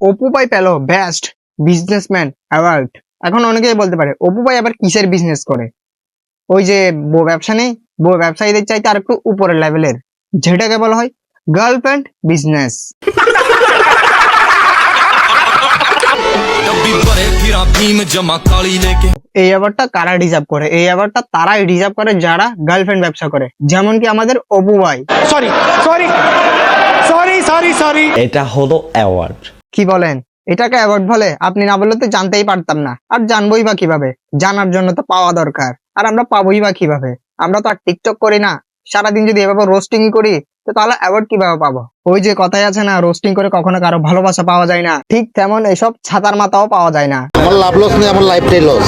অপু ভাই পেল best businessman award এখন অনেকেই বলতে পারে অপু ভাই আবার কিসের বিজনেস করে? ওই যে বউ ব্যবসা নেই বউ ব্যবসায়ীদের চাইতে আর একটু উপরের লেভেলের যেটাকে বলা হয় গার্লফ্রেন্ড বিজনেস এই অ্যাওয়ার্ডটা কারা রিজার্ভ করে? এই অ্যাওয়ার্ডটা তারাই রিজার্ভ করে যারা গার্লফ্রেন্ড ব্যবসা করে যেমন কি আমাদের অপু ভাই sorry sorry sorry sorry sorry এটা হলো অ্যাওয়ার্ড কি বলেন? এটাকে অ্যাওয়ার্ড বলে আপনি না বললে তো জানতেই পারতাম না। আর জানবোই বা কীভাবে? জানার জন্য তো পাওয়া দরকার। আর আমরা পাবোই বা কীভাবে? আমরা তো আর টিকটক করি না। সারাদিন যদি এভাবে রোস্টিং করি, তো তাহলে অ্যাওয়ার্ড কীভাবে পাবো? ওই যে কথাই আছে না রোস্টিং করে কখনো কারও ভালোবাসা পাওয়া যায় না। ঠিক তেমন এসব ছাতার মাথাও পাওয়া যায় না। আমার লাভ লস নেই, আমার লাইফটাই লস